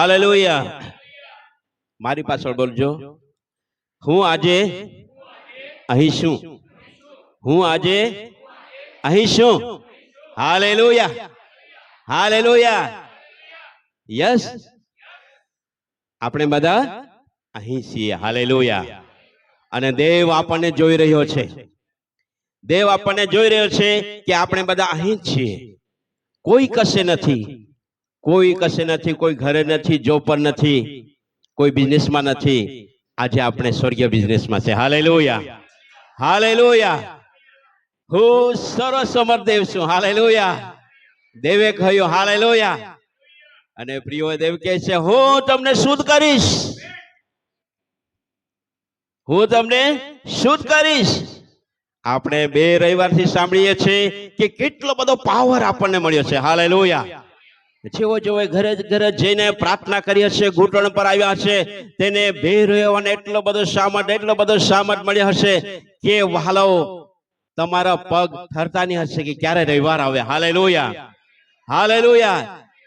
Hallelujah. મારી પાછળ બોલજો. હું આજે અહીં શું હું આજે અહીં શું હાલેલુયા. હાલેલુયા. યસ આપણે બધા અહીં છીએ. હાલેલુયા. અને દેવ આપણને જોઈ રહ્યો છે. દેવ આપણને જોઈ રહ્યો છે કે આપણે બધા અહીં જ છીએ. કોઈ કશે નથી. કોઈ કશે નથી કોઈ ઘરે નથી જોબ પર નથી કોઈ બિઝનેસમાં નથી. આજે આપણે સ્વર્ગીય બિઝનેસમાં છે. હાલેલુયા હાલેલુયા હું સરસ સમર દેવ છું. હાલેલુયા દેવે કહ્યું હાલેલુયા અને પ્રિયો દેવ કહે છે હું તમને શુદ્ધ કરીશ. હું તમને શુદ્ધ કરીશ. આપણે બે રવિવારથી સાંભળીએ છીએ કે કેટલો બધો પાવર આપણને મળ્યો છે. હાલેલુયા જેવો જેવો ઘરે ઘરે જઈને પ્રાર્થના કરી છીએ ઘૂંટણ પર આવ્યા છે તેને ભેરયો અને એટલો બધો સામટ એટલો બધો સામટ મળ્યો હશે કે હાલો તમારા પગ ઠરતા નહીં હશે કે ક્યારે રવિવાર આવે. હાલે લોયા હાલે લોયા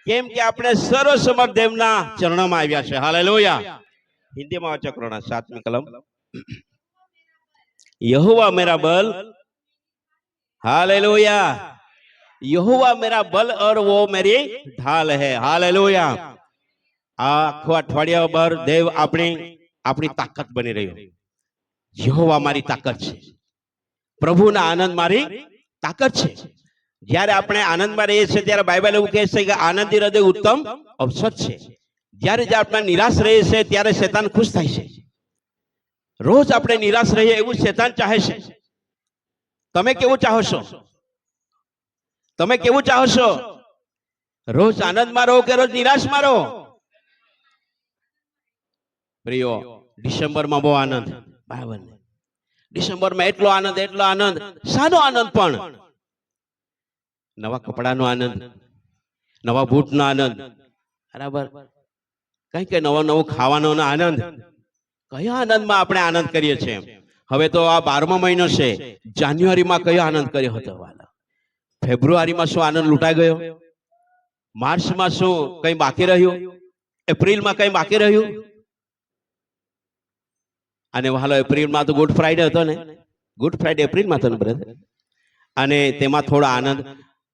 કેમ કે આપણે સર્વસમર્થ દેવના ચરણોમાં આવ્યા છે. હાલે લોયા હિન્દીમાં ચક્રોના સાતમી કલમ. યહુવા મેરા બલ. હાલે લોયા યહોવા મેરા બલ અર વો મેરી ઢાલ હે. હાલેલુયા. આ આખો અઠવાડિયા પર દેવ આપણી આપણી તાકાત બની રહ્યો. યહોવા મારી તાકાત છે. પ્રભુના આનંદ મારી તાકાત છે. જ્યારે આપણે આનંદમાં રહીએ છીએ, ત્યારે બાઇબલ એવું કહે છે કે આનંદી હૃદય ઉત્તમ અવસર છે. જ્યારે જ્યારે આપણે નિરાશ રહીએ છીએ, ત્યારે શેતાન ખુશ થાય છે. રોજ આપણે નિરાશ રહીએ એવું શેતાન ચાહે છે. તમે કેવું ચાહો છો? તમે કેવું ચાહો છો રોજ આનંદમાં રહો કે રોજ નિરાશમાં રહો? પ્રિયો ડિસેમ્બરમાં બહુ આનંદ. બરાબર ડિસેમ્બરમાં એટલો આનંદ એટલો આનંદ. સાનો આનંદ પણ? નવા કપડાનો આનંદ. નવા બૂટનો આનંદ. બરાબર. કઈ કઈ નવો નવો ખાવાનો આનંદ. કયા આનંદમાં આપણે આનંદ કરીએ છીએ? હવે તો આ બારમો મહિનો છે. જાન્યુઆરીમાં કયો આનંદ કર્યો હતો? વાલા ફેબ્રુઆરીમાં શું આનંદ લૂંટાઈ ગયો? માર્ચમાં શું કઈ બાકી રહ્યું? એપ્રિલમાં કઈ બાકી રહ્યું? અને હાલો, એપ્રિલમાં તો ગુડ ફ્રાઈડે હતો ને? ગુડ ફ્રાઈડે એપ્રિલમાં હતો ને બ્રધર અને તેમાં થોડો આનંદ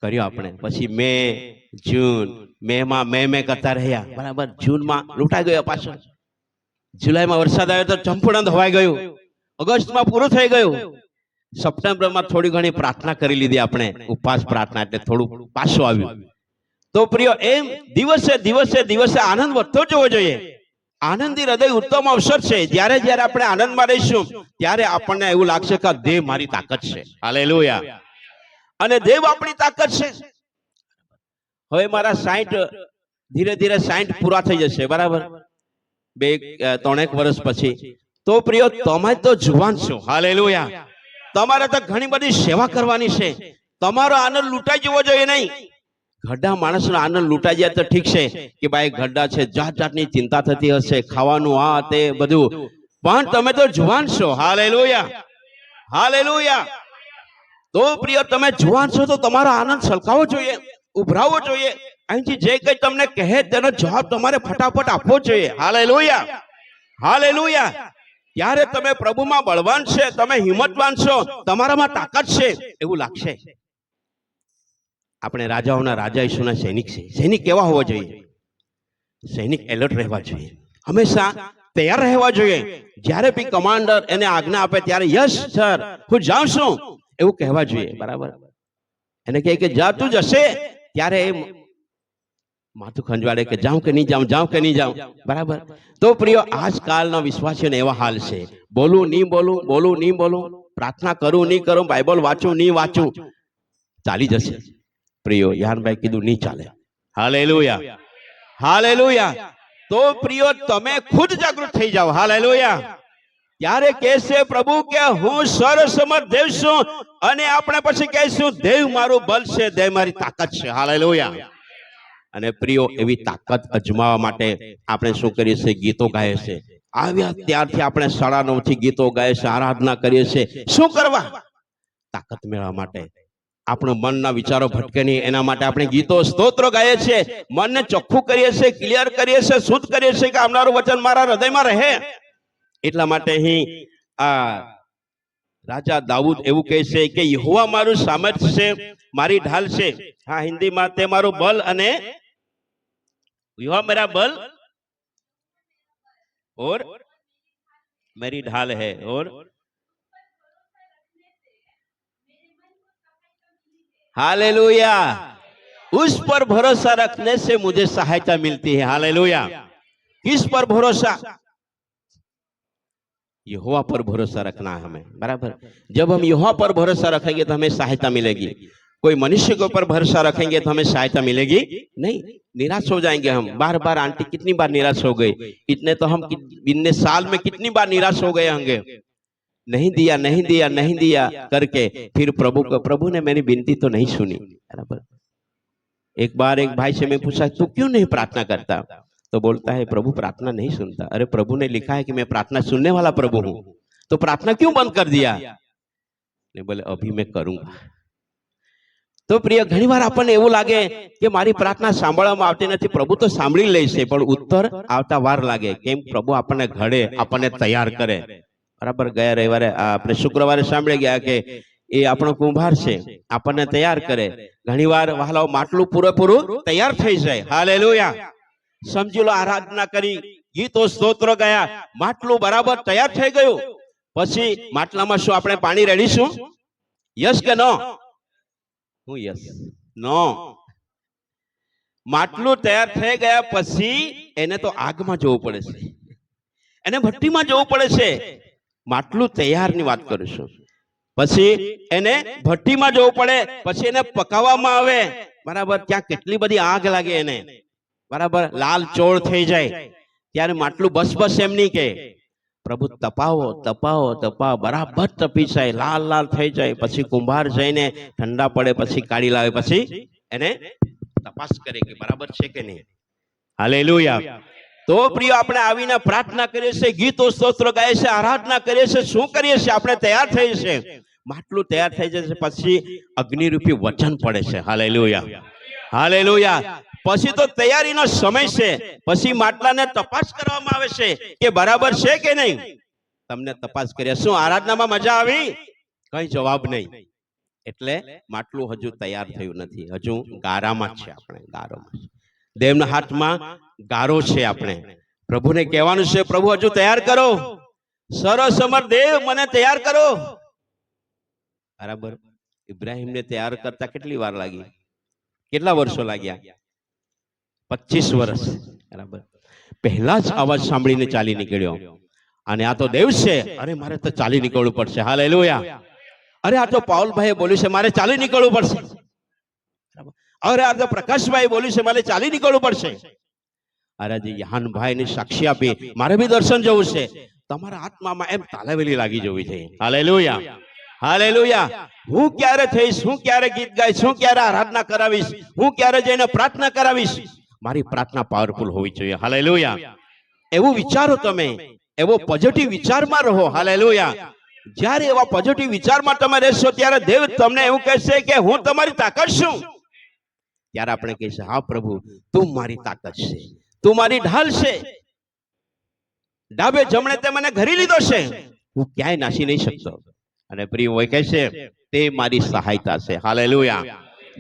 કર્યો આપણે. પછી મે, જૂન મે માં, મે કરતા રહ્યા. બરાબર, જૂનમાં લૂંટાઈ ગયો પાછો. જુલાઈમાં વરસાદ આવ્યો તો ચંપુડન ધોવાઈ ગયું. ઓગસ્ટમાં પૂરું થઈ ગયું. સપ્ટેમ્બરમાં થોડી ઘણી પ્રાર્થના કરી લીધી આપણે, ઉપવાસ પ્રાર્થના એટલે થોડું પાછું આવ્યું. તો પ્રિય, એમ દિવસે દિવસે દિવસે આનંદ વધતો જવો જોઈએ. આનંદી હૃદય ઉત્તમ અવસર છે. જ્યારે જ્યારે આપણે આનંદમાં રહીશું, ત્યારે આપણને એવું લાગશે કે દેવ મારી તાકાત છે. હાલેલુયા. અને દેવ આપણી તાકાત છે. હવે મારા સાઈઠ, ધીરે ધીરે સાઈઠ પૂરા થઈ જશે, બરાબર? બે ત્રણેક વર્ષ પછી. તો પ્રિય, તમે તો જુવાન છો. હાલેલુયા. તમારે તો ઘણી બધી સેવા કરવાની છે. તમારો આનંદ લૂંટાઈ જવો જોઈએ નહીં. ગઢા માણસનો આનંદ લૂંટાઈ જાય તો ઠીક છે કે ભાઈ ગઢા છે જાત જાતની ચિંતા થતી હશે, ખાવાનું, આ, તે, બધું. પણ તમે તો જુવાન છો. હાલેલુયા. હાલેલુયા. તો પ્રિય, તમે જુવાન છો તો તમારો આનંદ છલકાવો જોઈએ ઉભરાવવો જોઈએ. અહીંથી જે કઈ તમને કહે તેનો જવાબ તમારે ફટાફટ આપવો જોઈએ. હાલેલુયા. હાલેલુયા. ત્યારે તમે પ્રભુમાં બળવાન છે, તમે હિંમતવાન છો, તમારામાં તાકાત છે, એવું લાગશે. આપણે રાજાઓના રાજા ઈસુના સૈનિક છે. સૈનિક કેવા હોવા જોઈએ? સૈનિક એલર્ટ રહેવા જોઈએ. હંમેશા તૈયાર રહેવા જોઈએ. જ્યારે બી કમાન્ડર એને આજ્ઞા આપે ત્યારે, યસ, સર, હું જાઉં છું. એવું કહેવા જોઈએ. બરાબર? એને કહે કે, જા, તું જશે. ત્યારે એ માથું ખંજવાડે કે જાઉં કે નહીં જાઉં જાઉં કે નહીં જાઉં. બરાબર? તો પ્રિય, આજકાલના વિશ્વાસીઓને એવા હાલ છે. બોલું, નહીં બોલું બોલું, નહીં બોલું. પ્રાર્થના કરું, નહીં કરું, બાઇબલ વાંચું, નહીં વાંચું. ચાલી જશે. પ્રિયો, યાનભાઈ કીધું, નહીં ચાલે. હાલેલુયા. હાલેલુયા. તો પ્રિયો, તમે ખુદ જાગૃત થઈ જાઓ. હાલેલુયા. ત્યારે કહેશે પ્રભુ કે હું સર્વસમર્થ દેવ છું અને આપણે પછી કહીશું, દેવ મારું બલ છે, દેવ મારી તાકાત છે. હાલેલુયા. અને પ્રિયો એવી તાકાત અજમાવવા માટે આપણે શું કરીએ છીએ? ગીતો ગાય છે આવ્યા ત્યારથી આપણે સાડા નવથી ગીતો ગાઈએ છે આરાધના કરીએ છીએ. શું કરવા? તાકાત મેળવવા માટે. આપણું મનના વિચારો ભટકે નહીં એના માટે આપણે ગીતો સ્તોત્રો ગાઈએ છીએ. મનને ચોખ્ખું કરીએ છીએ ક્લિયર કરીએ છીએ શુદ્ધ કરીએ છીએ કે આવનારું વચન મારા હૃદયમાં રહે. એટલા માટે અહીં આ રાજા દાઉદ એવું કહે છે કે યહોવા મારું સામર્થ્ય છે મારી ઢાલ છે. હા હિન્દીમાં તે મારું બલ અને तो वह मेरा बल और मेरी ढाल है और हालेलुया। उस पर भरोसा रखने से मुझे सहायता मिलती है। हालेलुया। किस पर भरोसा? यहोवा पर भरोसा रखना है हमें। बराबर। जब हम यहोवा पर भरोसा रखेंगे तो हमें तो सहायता मिलेगी। कोई मनुष्य के ऊपर भरोसा रखेंगे तो हमें सहायता मिलेगी? नहीं निराश हो जाएँगे हम। बार बार आंटी कितनी बार निराश हो गई? इतने तो हम इतने साल में कितनी बार निराश हो गए होंगे? नहीं दिया नहीं दिया नहीं दिया करके फिर प्रभु को प्रभु ने मेरी विनती तो नहीं सुनी। एक बार एक भाई से मैं पूछा तू क्यों नहीं प्रार्थना करता? तो बोलता है प्रभु प्रार्थना नहीं सुनता। अरे प्रभु ने लिखा है कि मैं प्रार्थना सुनने वाला प्रभु हूँ। तो प्रार्थना क्यों बंद कर दिया? बोले अभी मैं करूँगा। તો પ્રિય, ઘણીવાર આપણને એવું લાગે કે મારી પ્રાર્થના સાંભળવામાં આવતી નથી. પ્રભુ તો સાંભળી લે પણ ઉત્તર આવતા વાર લાગે કેમ પ્રભુ આપણને ઘડે, આપણને તૈયાર કરે. બરાબર, ગયા રવિવારે આપણે શુક્રવારે સાંભળી ગયા કે એ આપણો કુંભાર છે, આપણને તૈયાર કરે. ઘણીવાર વહાલાઓ માટલું પૂરેપૂરું તૈયાર થઈ જાય. હાલેલુયા. સમજી લો, આરાધના કરી, ગીતો, સ્તોત્ર ગયા, માટલું બરાબર તૈયાર થઈ ગયું. પછી માટલામાં શું આપણે પાણી રેડીશું? યસ કે નો? હું યસ નો માટલું તૈયાર થઈ ગયા પછી એને તો આગમાં જવું પડે છે. એને ભઠ્ઠીમાં જવું પડે છે. માટલું તૈયારની વાત કરું છું પછી એને ભઠ્ઠીમાં જવું પડે, પછી એને પકાવવામાં આવે. બરાબર, ત્યાં કેટલી બધી આગ લાગે એને. બરાબર, લાલ ચોળ થઈ જાય. ત્યારે માટલું બસ બસ એમ નહીં કે પ્રભુ તપાવો તપાવો તપાવો. બરાબર તપી જાય લાલ લાલ થઈ જાય, પછી કુંભાર જઈને ઠંડા પડે, પછી કાઢી લાવે, પછી એને તપાસ કરે કે બરાબર છે કે નહીં. હાલેલુયા. તો પ્રિય, આપણે આવીને પ્રાર્થના કરીએ છીએ, ગીતો, સ્તોત્ર ગાય છે આરાધના કરીએ છીએ, શું કરીએ છીએ? આપણે તૈયાર થઈએ છીએ. માટલું તૈયાર થઈ જશે, પછી અગ્નિરૂપી વચન પડે છે. હાલેલુયા. હાલેલુયા. પછી તો તૈયારીનો સમય છે. પછી માટલાને તપાસ કરવામાં આવે છે કે બરાબર છે કે નહીં? તમને તપાસ કર્યા શું આરાધનામાં મજા આવી? કઈ જવાબ નહીં. એટલે માટલું હજુ તૈયાર થયું નથી. હજુ ગારામાં છે આપણે, ગારોમાં. દેવના હાથમાં ગારો છે આપણે. પ્રભુને કહેવાનું છે, પ્રભુ, હજુ તૈયાર કરો. સરસ, અમર દેવ, મને તૈયાર કરો. બરાબર. ઇબ્રાહીમને તૈયાર કરતા કેટલી વાર લાગી? કેટલા વર્ષો લાગ્યા? પચીસ વર્ષ. બરાબર. પહેલા જ અવાજ સાંભળીને ચાલી નીકળ્યો. અને આ તો દેવ છે અરે મારે તો ચાલી નીકળવું પડશે. હાલેલુયા. અરે આ તો પાવલભાઈએ બોલ્યું છે, મારે ચાલી નીકળવું પડશે. અરે આ તો પ્રકાશભાઈ બોલ્યું છે, મારે ચાલી નીકળવું પડશે. અરે જે યહાનભાઈ ને સાક્ષી આપી, મારે બી દર્શન જવું છે. તમારા આત્મામાં એમ તાલાવેલી લાગી જવી જોઈએ હાલેલુયા. હાલેલુયા. હું ક્યારે થઈશ, હું ક્યારે ગીત ગાઈશ, હું ક્યારે આરાધના કરાવીશ, હું ક્યારે જઈને પ્રાર્થના કરાવીશ? મારી પ્રાર્થના પાવરફુલ હોવી જોઈએ. હાલેલુયા એવું વિચારો તમે એવો પોઝિટિવ વિચારમાં રહો. હાલેલુયા જ્યારે એવા પોઝિટિવ વિચારમાં તમે રહેશો ત્યારે દેવ તમને એવું કહેશે કે હું તમારી તાકાત છું. ત્યારે આપણે કહીશું હા પ્રભુ તું મારી તાકાત છે. તું મારી ઢાલ છે. ડાબે જમણે તે મને ઘરી લીધો છે. હું ક્યાંય નાસી નહીં શકતો. અને પ્રિય હોય કહે છે તે મારી સહાયતા છે. હાલેલુયા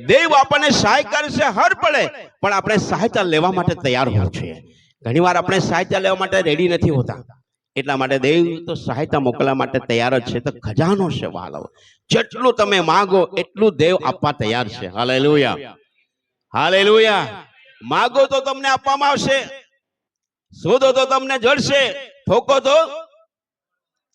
દેવ આપણને સહાય કરશે હર પડે, પણ આપણે સહાયતા લેવા માટે તૈયાર હોવું જોઈએ ઘણીવાર આપણે સહાયતા લેવા માટે રેડી નથી હોતા. એટલા માટે દેવ તો સહાયતા મોકલવા માટે તૈયાર જ છે. તો ખજાનો છે વાલવ જેટલું તમે માગો, એટલું દેવ આપવા તૈયાર છે. હાલેલુયા. હાલેલુયા. માગો તો તમને આપવામાં આવશે. શોધો તો તમને જડશે. ઠોકો તો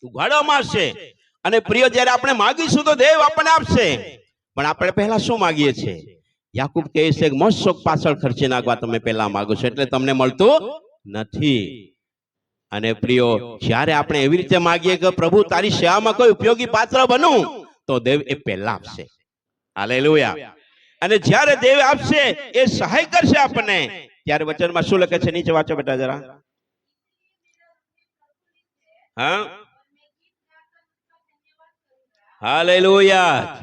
ઉઘાડવામાં આવશે. અને પ્રિય, જ્યારે આપણે માગીશું તો દેવ આપણને આપશે. પણ આપણે પહેલા શું માગીએ છીએ? યાકુબ કહે છે મોજ પાછળ ખર્ચી નાખવા તમે પહેલા માગો છો એટલે તમને મળતું નથી. અને પ્રિયો, જ્યારે આપણે એવી રીતે માગીએ કે પ્રભુ તારી સેવામાં કોઈ ઉપયોગી પાત્ર બનું, તો દેવ એ પહેલા આપશે. હાલેલુયા. અને જ્યારે દેવ આપશે, એ સહાય કરશે આપણને. ત્યારે વચનમાં શું લખે છે? નીચે વાંચો બેટા જરા. હા? હાલેલુયા.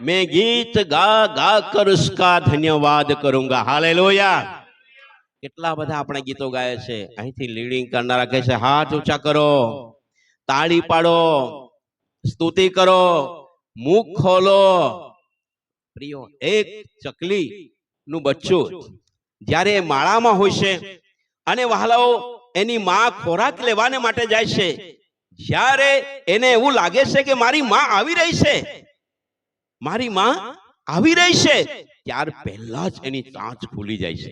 मैं गीत गा गा कर उसका धन्यवाद करूंगा हालेलुया કેટલા બધા આપણે ગીતો ગાય છે અહીંથી લીડિંગ કરનારા કહે છે હાથ ઊંચા કરો તાળી પાડો સ્તુતિ કરો મુખ ખોલો પ્રિયો એક ચકલી નું બચ્ચું જ્યારે એ માળામાં હોય છે અને વહાલાઓ એની માં ખોરાક લેવાને માટે જાય છે જ્યારે એને એવું લાગે છે કે મારી માં આવી રહી છે મારી માં આવી રહી છે, ત્યાર પહેલા જ એની ચાંચ ખુલી જાય છે.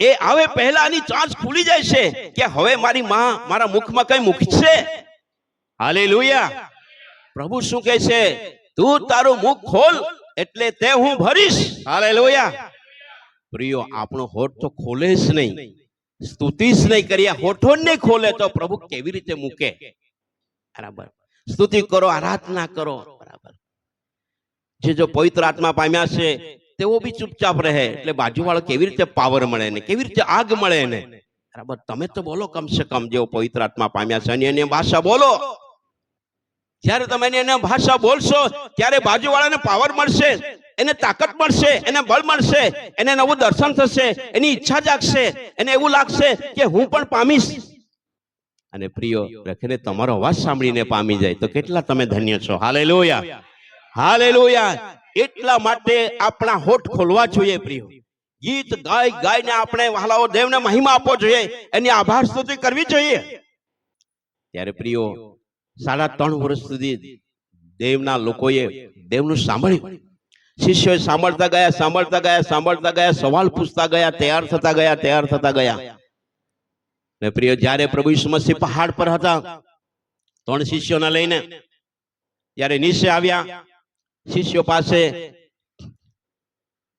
એ આવે પહેલા એની ચાંચ ખુલી જાય છે કે હવે મારી માં મારા મુખમાં કઈ મૂકશે હાલેલુયા. પ્રભુ શું કહે છે? તું તારું મુખ ખોલ, એટલે તે હું ભરીશ. હાલેલુયા. પ્રિયો, આપણો હોઠ તો ખોલે જ નહીં. સ્તુતિ જ નહીં કરીએ હોઠો નહીં ખોલે તો પ્રભુ કેવી રીતે મૂકે? બરાબર. સ્તુતિ કરો, આરાધના કરો. જે જો પવિત્ર આત્મા પામ્યા છે, તેઓ બી ચૂપચાપ રહે. એટલે બાજુવાળો કેવી રીતે પાવર મળે ને, કેવી રીતે આગ મળે ને? બરાબર, તમે તો બોલો કમસે કમ જેઓ પવિત્ર આત્મા પામ્યા છે અને એની ભાષા બોલો. જ્યારે તમે એની ભાષા બોલશો, ત્યારે બાજુવાળાને પાવર મળશે, એને તાકાત મળશે, એને બળ મળશે, એને નવું દર્શન થશે, એની ઈચ્છા જાગશે, એને એવું લાગશે કે હું પણ પામીશ. અને પ્રિયો રખીને તમારો અવાજ સાંભળીને પામી જાય તો કેટલા તમે ધન્ય છો? હાલેલુયા. હાલેલુયા. એટલા માટે આપણા હોઠ ખોલવા જોઈએ પ્રિયો. ગીત ગાય ગાયને આપણે વાલાઓ દેવને મહિમા આપવો જોઈએ. એની આભાર સ્તુતિ કરવી જોઈએ. ત્યારે પ્રિયો, સાડા ત્રણ વર્ષ સુધી દેવના લોકોએ દેવનું સાંભળ્યું. શિષ્યોએ સાંભળતા ગયા સાંભળતા ગયા સાંભળતા ગયા, સવાલ પૂછતા ગયા, તૈયાર થતા ગયા, તૈયાર થતા ગયા. ને પ્રિય, જ્યારે પ્રભુ ઈસુ પહાડ પર હતા, ત્રણ શિષ્યોને લઈને જ્યારે નીચે આવ્યા. શિષ્યો પાસે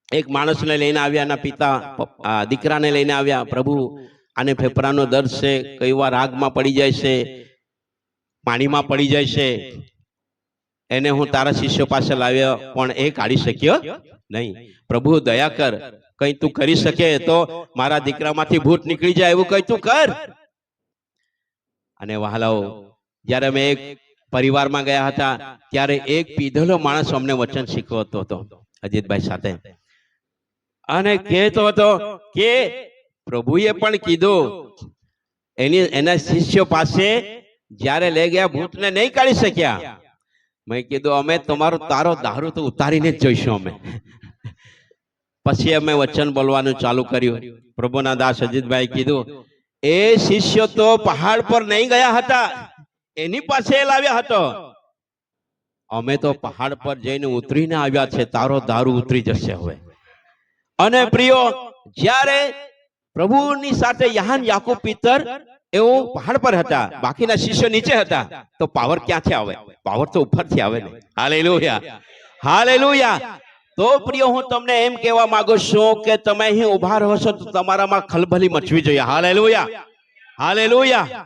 એક માણસને લઈને આવ્યા, એના પિતા દીકરાને લઈને આવ્યા, પ્રભુ, આને ફેફડાનો દર્દ છે, કઈ વાર આગમાં પડી જાય છે, પાણીમાં પડી જાય છે, એને હું તારા શિષ્યો પાસે લાવ્યો, પણ એ કાઢી શક્યો નહીં. પ્રભુ, દયા કર, કઈ તું કરી શકે તો મારા દીકરામાંથી ભૂત નીકળી જાય એવું કઈ તું કર. અને વહાલાઓ, જ્યારે મેં એક પરિવારમાં ગયા હતા, ત્યારે એક પીધેલો માણસ અમને વચન શીખવતો હતો, અજીતભાઈ સાથે. અને કહેતો હતો કે, પ્રભુએ પણ કીધું, એની, એના શિષ્યો પાસે જ્યારે લઈ ગયા ભૂતને નહીં કાઢી શક્યા. મેં કીધું, અમે તમારો તારો દારૂ તો ઉતારીને જ જોઈશું અમે. પછી અમે વચન બોલવાનું ચાલુ કર્યું. પ્રભુના દાસ અજીતભાઈ કીધું, એ શિષ્યો તો પહાડ પર નહીં ગયા હતા એની પાસે લાવ્યા હતો. અમે તો પહાડ પર જઈને ઉતરીને આવ્યા છે તારો દારૂ ઉતરી જશે હવે. અને પ્રિયો જ્યારે પ્રભુની સાથે યહાન યાકુબ પિતર એઓ પહાડ પર હતા બાકીના શિષ્યો નીચે હતા તો પાવર ક્યાંથી આવે? પાવર તો ઉપરથી આવે ને. હાલેલુયા હાલેલુયા તો પ્રિય હું તમને એમ કહેવા માંગુ છું કે તમે અહીં ઊભા રહો છો તો તમારામાં ખલબલી મચવી જોઈએ. હાલેલુયા હાલેલુયા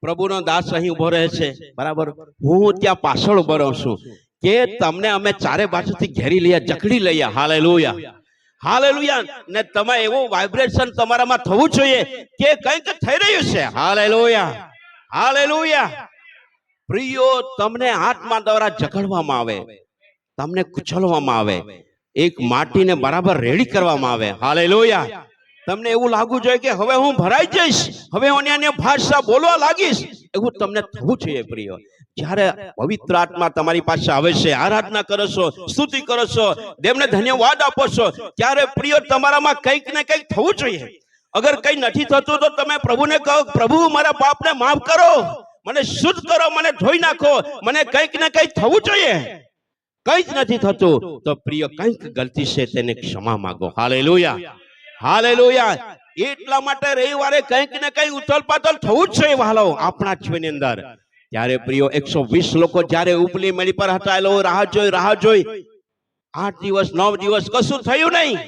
પ્રભુનો દાસ અહીં ઊભો રહે છે. બરાબર? હું ત્યાં પાછળ ઊભો રહું છું. કે તમને અમે ચારે બાજુથી ઘેરી લઈએ જકડી લઈએ હાલે લોયા ને તમે એવું વાઇબ્રેશન તમારામાં થવું જોઈએ કે કંઈક થઈ રહ્યું છે. હાલેલુયા. હાલેલુયા. પ્રિયો, તમને આત્મા દ્વારા જકડવામાં આવે. તમને કુચલવામાં આવે. એક માટીને બરાબર રેડી કરવામાં આવે. હાલેલુયા. તમને એવું લાગવું જોઈએ કે હવે હું ભરાઈ જઈશ? હવે હું અન્ય ભાષા બોલવા લાગીશ? એવું તમને થવું જોઈએ પ્રિય. જ્યારે પવિત્ર આત્મા તમારી પાસે આવે છે, આરાધના કરો સ્તુતિ કરો છો ધન્યવાદ આપો ત્યારે પ્રિય તમારામાં કંઈક ને કંઈક થવું જોઈએ. અગર કંઈ નથી થતું તો તમે પ્રભુને કહો, પ્રભુ, મારા પાપને માફ કરો. મને શુદ્ધ કરો, મને ધોઈ નાખો. મને કંઈક ને કંઈક થવું જોઈએ. કંઈ જ નથી થતું તો પ્રિય કંઈક ગલતી છે તેને ક્ષમા માંગો. હાલેલુયા. હાલેલુયા. એટલા માટે રવિવારે કંઈક ને કંઈક ઉથલ પાથલ થવું જ છે વાલો આપણા જીવનની અંદર. ત્યારે પ્રિયો, એકસો વીસ લોકો જ્યારે ઉપલી મેળી પર હતા એ લોકો રાહ જોઈ રાહ જોઈ. આઠ દિવસ, નવ દિવસ કશું થયું નહીં.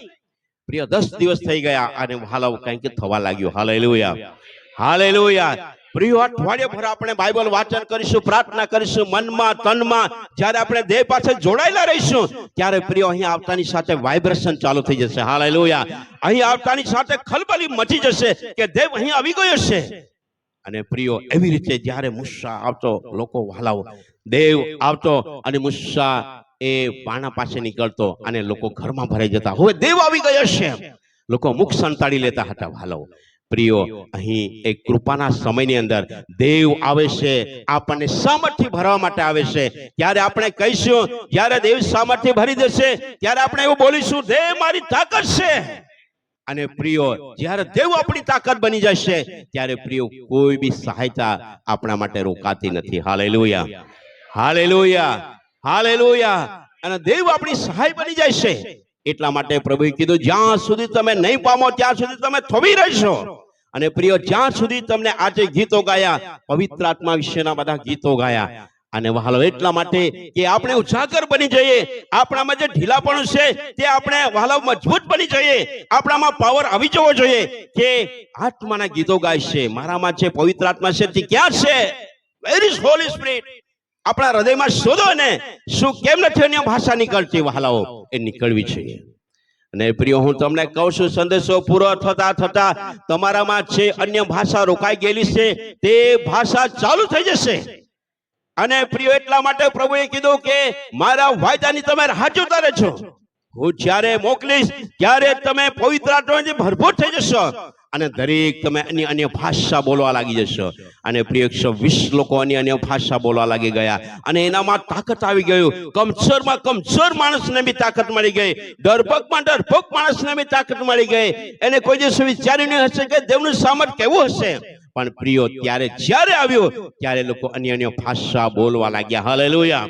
પ્રિય, દસ દિવસ થઈ ગયા અને હાલો કંઈક થવા લાગ્યું. હાલેલુયા. હાલેલુયા. પ્રિય અઠવાડિયે ભર આપણે બાઇબલ વાંચન કરીશું, પ્રાર્થના કરીશું, મનમાં, તનમાં, જ્યારે આપણે દેહ પાસે જોડાયેલા રહીશું, ત્યારે પ્રિય અહીં આવતાની સાથે વાઇબ્રેશન ચાલુ થઈ જશે. હાલેલુયા અહીં આવતાની સાથે ખલબલી મચી જશે કે દેવ અહીં આવી ગયો છે. અને પ્રિયો, એવી રીતે જ્યારે મુસ્સા આવતો, લોકો વાલાઓ દેવ આવતો અને મુસ્સા એ પાણા પાસે નીકળતો અને લોકો ઘરમાં ભરાઈ જતા. હવે દેવ આવી ગયો છે. લોકો મુખ સંતાડી લેતા હતા ભાલો પ્રિયો અહીં એક કૃપાના સમયની અંદર દેવ આવે છે આપણને સામર્થ્ય ભરવા માટે આવે છે. ત્યારે આપણે કહીશું જ્યારે દેવ સામર્થ્ય ભરી દેશે ત્યારે આપણે એવું બોલીશું દેવ મારી તાકાત છે. અને પ્રિયો જ્યારે દેવ આપણી તાકાત બની જશે ત્યારે પ્રિયો કોઈ બી સહાયતા આપણા માટે રોકાતી નથી. હાલેલુયા. હાલેલુયા. હાલેલુયા. અને દેવ આપણી સહાય બની જશે. એટલા માટે પ્રભુએ કીધું, જ્યાં સુધી તમે નહીં પામો, ત્યાં સુધી તમે થોભી રહેશો. અને પ્રિય, જ્યાં સુધી તમને આજે ગીતો ગાયા, પવિત્ર આત્મા વિશેના બધા ગીતો ગાયા. અને વહાલો, એટલા માટે કે આપણે ઉજાગર બની જઈએ, આપણામાં જે ઢીલાપણું છે, તે આપણે વહાલો મજબૂત બની જઈએ, આપણામાં પાવર આવી જવો જોઈએ કે આત્માના ગીતો ગાય છે. મારામાં જે પવિત્ર આત્મા છે, તે ક્યાં છે? વેર હોલી સ્પિરિટ આપણા હૃદયમાં શોધો ને, શું કેમ નથી અન્ય ભાષા નીકળતી વહાલાઓ? એ નીકળવી જોઈએ. અને પ્રિય, હું તમને કહું છું, સંદેશો પૂરો થતા થતા તમારામાં જે અન્ય ભાષા રોકાઈ ગયેલી છે, તે ભાષા ચાલુ થઈ જશે. અને પ્રિય, એટલા માટે પ્રભુએ કીધું કે મારા વાયદાની તમે રાહ જોતા રહેજો. હું જ્યારે મોકલીશ, ત્યારે તમે પવિત્ર આત્માથી ભરપૂર થઈ જશો. અને દરેક તમે અન્ય અન્ય ભાષા બોલવા લાગી જશો. અને પ્રિય એકસો વીસ લોકો અન્ય અન્ય ભાષા બોલવા લાગી ગયા. અને એનામાં તાકાત આવી ગયું. કમજોરમાં કમજોર માણસને બી તાકાત મળી ગઈ. ડરપોકમાં ડરપોક માણસને બી તાકાત મળી ગઈ. એને કોઈ દિવસ વિચાર્યું નહીં હશે કે દેવનું સામર્થ કેવું હશે. પણ પ્રિયો, ત્યારે જ્યારે આવ્યો, ત્યારે લોકો અન્ય અન્ય ભાષા બોલવા લાગ્યા. હાલેલુયા.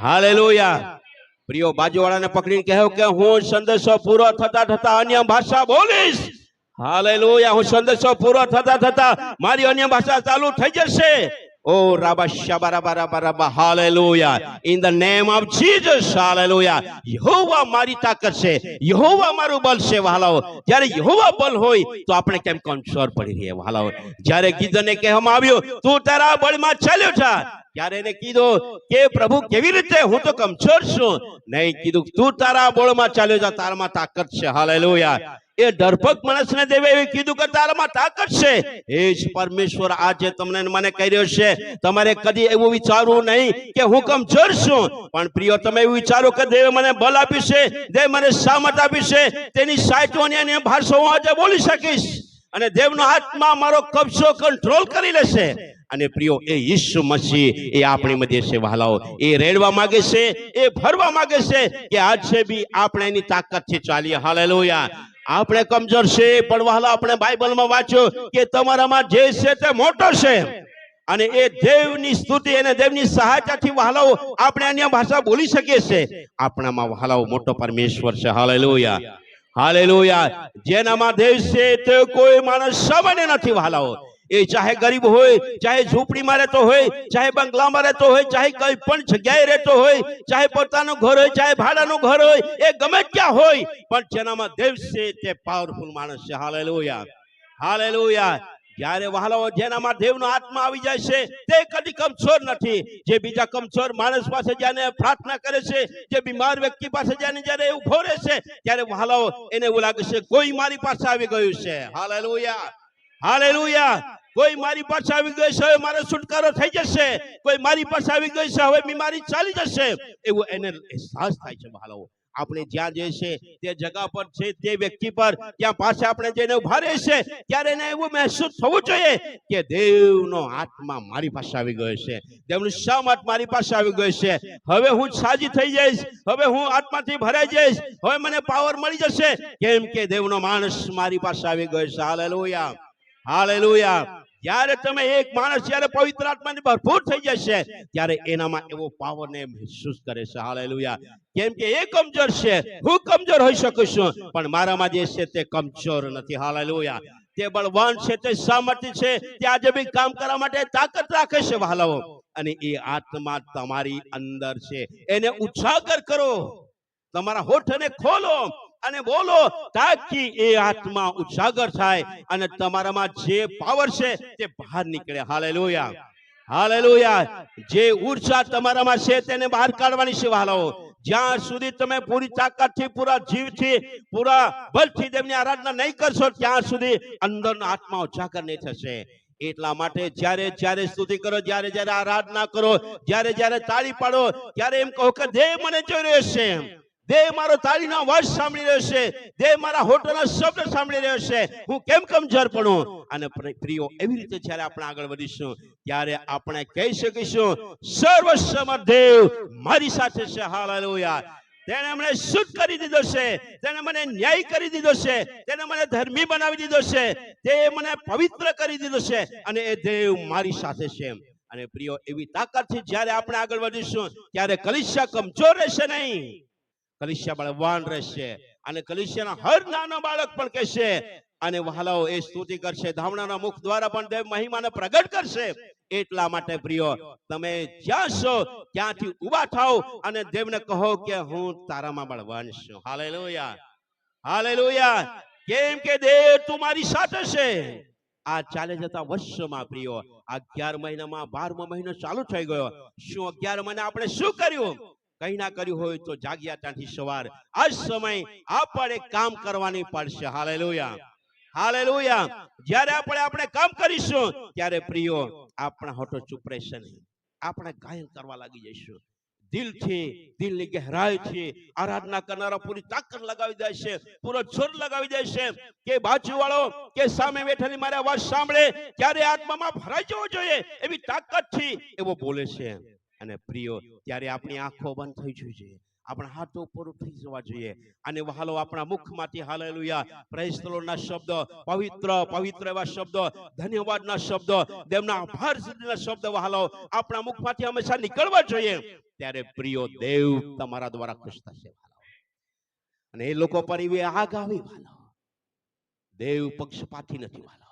હાલેલુયા. પ્રિયો બાજુવાળાને પકડીને કહ્યો કે હું સંદેશો પૂરો થતા થતા અન્ય ભાષા બોલીશ. હાલેલુયા. હું સંદેશો પૂરો થતા થતા મારી અન્ય ભાષા ચાલુ થઈ જશે. ઓ રાબા શાબા બરાબર રાબા Raba hallelujah. In the name of Jesus hallelujah. યહોવા મારી તાકાત છે. યહોવા મારું બળ છે, વહાલાઓ. જ્યારે યહોવા બળ હોય તો આપણે કેમ કમજોર પડી રહીએ, વહાલાઓ? જ્યારે ગીધને કહેવામાં આવ્યું, તું તારા બળમાં ચાલ્યો જા. ત્યારે એને કીધું કે, પ્રભુ, કેવી રીતે? હું તો કમજોર છું. નહીં કીધું, તું તારા બળમાં ચાલ્યો જા. તારામાં તાકાત છે. હાલેલુયા. એ ડરપક માણસને દેવે એવું કીધું કે તારામાં તાકાત છે. એ જ પરમેશ્વર, આજે તમને મને કહી રહ્યો છે, તમારે કદી એવું વિચારવું નહીં કે હું કમજોર છું. પણ પ્રિય, તમે એવું વિચારો કે દેવે મને બલ આપ્યું છે, દેવ મને સામત આપી છે, તેની સાચવાની અને ભાષા હું આજે બોલી શકીશ. અને દેવનો આત્મા મારો કબજો કંટ્રોલ કરી લેશે. અને પ્રિયો, એ ઈસુ મસીહ, એ આપણી મધ્ય છે, વહાલાઓ. એ રેડવા માંગે છે, એ ભરવા માંગે છે કે આજે બી આપણે એની તાકાતથી ચાલીએ. હાલેલુયા. આપણે કમજોર છે, પણ વહાલા આપણે બાઇબલમાં વાંચ્યો કે તમારામાં જે છે તે મોટો છે. અને એ દેવની સ્તુતિ અને દેવની સહાયતાથી વહાલાઓ આપણે અન્ય ભાષા બોલી શકીએ છીએ. આપણામાં વહાલાઓ મોટો પરમેશ્વર છે. હાલેલુયા. હાલેલુયા. જેનામાં દેવ છે તે કોઈ માણસ સામાન્ય નથી વહાલાઓ. એ ચાહે ગરીબ હોય, ચાહે ઝૂંપડીમાં રહેતો હોય, ચાહે બંગલામાં રહેતો હોય, ચાહે કઈ પણ જગ્યાએ રહેતો હોય, ચાહે પોતાનું ઘર હોય, ચાહે ભાડાનું ઘર હોય, એ ગમે ત્યાં હોય, પણ જેનામાં દેવ છે તે પાવરફુલ માણસ છે. હાલેલુયા હાલેલુયા જ્યારે વહાલો જેનામાં દેવનો આત્મા આવી જાય છે, તે કદી કમજોર નથી. જે બીજા કમજોર માણસ પાસે જઈને પ્રાર્થના કરે છે, જે બીમાર વ્યક્તિ પાસે જઈને જ્યારે ઊભો રહે છે, ત્યારે વહાલો એને એવું લાગે છે, કોઈ મારી પાસે આવી ગયું છે. Hallelujah hallelujah. કોઈ મારી પાસે આવી ગઈ છે હવે મારો છુટકારો થઈ જશે. કોઈ મારી પાસે આવી ગઈ છે હવે બીમારી ચાલી જશે. એવું એને અહેસાસ થાય છે વહાલાઓ આપણે જ્યાં જે છે તે જગા પર છે તે વ્યક્તિ પર. ત્યાં પાસે આપણે જઈને ઊભા રહે છે ત્યારે એને એવું મહેસૂસ થવું જોઈએ કે દેવનો આત્મા મારી પાસે આવી ગયો છે. દેવનું સામત મારી પાસે આવી ગયો છે? હવે હું સાજી થઈ જઈશ. હવે હું આત્માથી ભરાઈ જઈશ. હવે મને પાવર મળી જશે. કેમ કે દેવનો માણસ મારી પાસે આવી ગયો છે. હાલેલુયા. હાલેલુયા. જ્યારે તમે એક માણસ જ્યારે પવિત્ર આત્માની ભરપૂર થઈ જશે, ત્યારે એનામાં એવો પાવર ને મહેસૂસ કરે છે. હાલેલુયા. કેમ કે એ કમજોર છે. હું કમજોર હોઈ શકું છું, પણ મારામાં જે છે તે કમજોર નથી. હાલેલુયા. તે બળવાન છે, તે સામર્થ્ય છે. તે આજે બી કામ કરવા માટે તાકાત રાખે છે વાલાઓ અને એ આત્મા તમારી અંદર છે. એને ઉછાગર કરો. તમારા હોઠને ખોલો. અને બોલો, તાકી એ આત્મા ઉજાગર થાય અને તમારામાં જે પાવર છે તે બહાર નીકળે. હાલેલુયા. હાલેલુયા. જે ઊર્જા તમારામાં છે તેને બહાર કાઢવાની છે વહાલાઓ જ્યાં સુધી તમે પૂરી તાકાતથી, પૂરા જીવથી, પૂરા બળથી તેમની આરાધના નહીં કરશો, ત્યાં સુધી અંદરનો આત્મા ઉજાગર નહીં થશે. એટલા માટે જ્યારે જ્યારે સ્તુતિ કરો, જ્યારે જ્યારે આરાધના કરો, જ્યારે જ્યારે તાળી પાડો, ત્યારે એમ કહો કે દેહ મને જોઈ રહ્યો છે. દેવ મારો તાળીનો અવાજ સાંભળી રહ્યો છે દેહ મારા હોઠના શબ્દ સાંભળી રહ્યો છે હું કેમ કમજોર પડું? અને પ્રિયો, એવી રીતે જ્યારે આપણે આગળ વધીશું, ત્યારે આપણે કહી શકીશું સર્વસમર્થ દેવ મારી સાથે છે. હાલેલુયા. તેણે મને શુદ્ધ કરી દીધો છે. તેણે મને ન્યાય કરી દીધો છે. તેણે મને ધર્મી બનાવી દીધો છે. તે મને પવિત્ર કરી દીધો છે. અને એ દેવ મારી સાથે છે અને પ્રિયો, એવી તાકાતથી જ્યારે આપણે આગળ વધીશું, ત્યારે કલિશા કમજોર રહેશે નહીં. કલિશા બળવાન રહેશે અને કલિશિયાના હર નાનો બાળક પણ કહેશે અને વહાલાઓ એ સ્તુતિ કરશે, ધામણાના મુખ દ્વારા પણ દેવ મહિમાને પ્રગટ કરશે. એટલા માટે પ્રિયો, તમે જ્યાં છો ત્યાંથી ઊભા થાઓ અને દેવને કહો કે હું તારામાં બળવાન છું. હાલેલુયા. હાલેલુયા. કેમ કે દેવ તું મારી સાથે છે. આ ચાલે જતા વર્ષોમાં પ્રિયો અગિયાર મહિનામાં બારમો મહિનો ચાલુ થઈ ગયો. શું અગિયાર મહિના આપણે શું કર્યું? કઈ ના કર્યું હોય તો જાગ્યા ત્યાંથી સવાર. આ સમય આપણે કામ કરવાની પડશે. હાલેલુયા. હાલેલુયા. જ્યારે આપણે આપણે કામ કરીશું, ત્યારે પ્રિયો, આપણા હોઠો ચૂપ રહેશે નહીં. આપણે ગાયન કરવા લાગી જઈશું. દિલથી, દિલની ગહેરાઈથી આરાધના કરનારા પૂરી તાકાત લગાવી દે છે પૂરો જોર લગાવી દે છે કે બાજુવાળો, કે સામે બેઠેલી મારી અવાજ સાંભળે, ત્યારે આત્મામાં ભરાઈ જવો જોઈએ એવી તાકાતથી એવો બોલે છે. અને પ્રિયો ત્યારે આપણી આંખો બંધ થઈ જવી જોઈએ. આપણા હાથો ઉપર થઈ જવા જોઈએ. અને વહાલો આપણા મુખમાંથી હાલેલુયા. પ્રેસ ના શબ્દ પવિત્ર પવિત્ર એવા શબ્દો ધન્યવાદના શબ્દ દેવના આભાર સુધીના શબ્દ વહાલો આપણા મુખમાંથી હંમેશા નીકળવા જોઈએ. ત્યારે પ્રિયો દેવ તમારા દ્વારા ખુશ થશે. અને એ લોકો પર એવી આગ આવી વાલો દેવ પક્ષપાતી નથી વાલો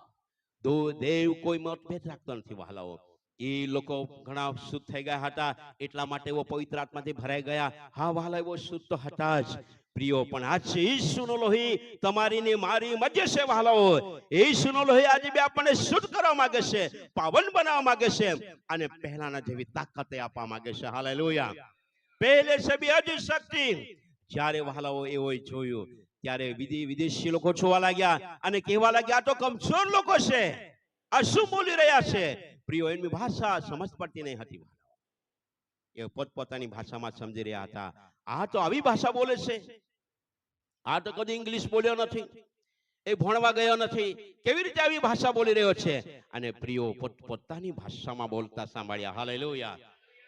દો દેવ કોઈ મતભેદ રાખતો નથી વાલાઓ એ લોકો ઘણા શુદ્ધ થઈ ગયા હતા, એટલા માટે એવો પવિત્ર આત્માથી ભરાઈ ગયા. હા વાલા એવો શુદ્ધ હતા જ. પ્રિયો, પણ આજ છે ઈસુનો લોહી તમારી ને મારી મધ્ય છે વાલાઓ ઈસુનો લોહી આજે બી આપણને શુદ્ધ કરવા માંગે છે, પાવન બનાવવા માંગે છે, અને પહેલાના જેવી તાકાતે આપવા માંગે છે. હાલેલુયા. પહેલે છે બી હજી શક્તિ. જ્યારે વાલાઓ એવો જોયું, ત્યારે વિદેશી લોકો જોવા લાગ્યા, અને કહેવા લાગ્યા, આ તો કમજોર લોકો છે. આ શું બોલી રહ્યા છે? પ્રિયો એમની ભાષા સમજ પડતી નહીં હતી એ પોતપોતાની ભાષામાં સમજી રહ્યા હતા. આ તો આવી ભાષા બોલે છે. આ તો કદી ઇંગ્લિશ બોલ્યો નથી. એ ભણવા ગયો નથી. કેવી રીતે આવી ભાષા બોલી રહ્યો છે? અને પ્રિયો પોતપોતાની ભાષામાં બોલતા સાંભળ્યા. હાલેલુયા.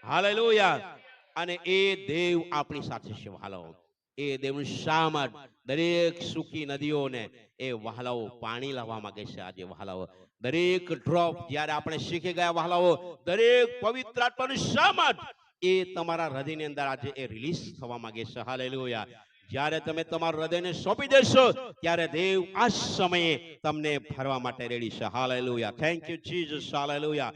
હાલેલુયા. અને એ દેવ આપણી સાથે છે હાલો એ દેવનું શામર દરેક સૂકી નદીઓને એ વહાલાઓ પાણી લાવવા માંગે છે આજે વહાલાઓ દરેક ડ્રોપ જ્યારે આપણે શીખી ગયા વહાલાઓ, દરેક પવિત્ર આત્માનું શામત, એ તમારા હૃદયની અંદર આજે એ રિલીઝ થવા માંગે છે. હાલેલુયા જ્યારે તમે તમારા હૃદયને સોંપી દેશો, ત્યારે દેવ આ સમયે તમને ભરવા માટે રેડી છે. Hallelujah thank you Jesus hallelujah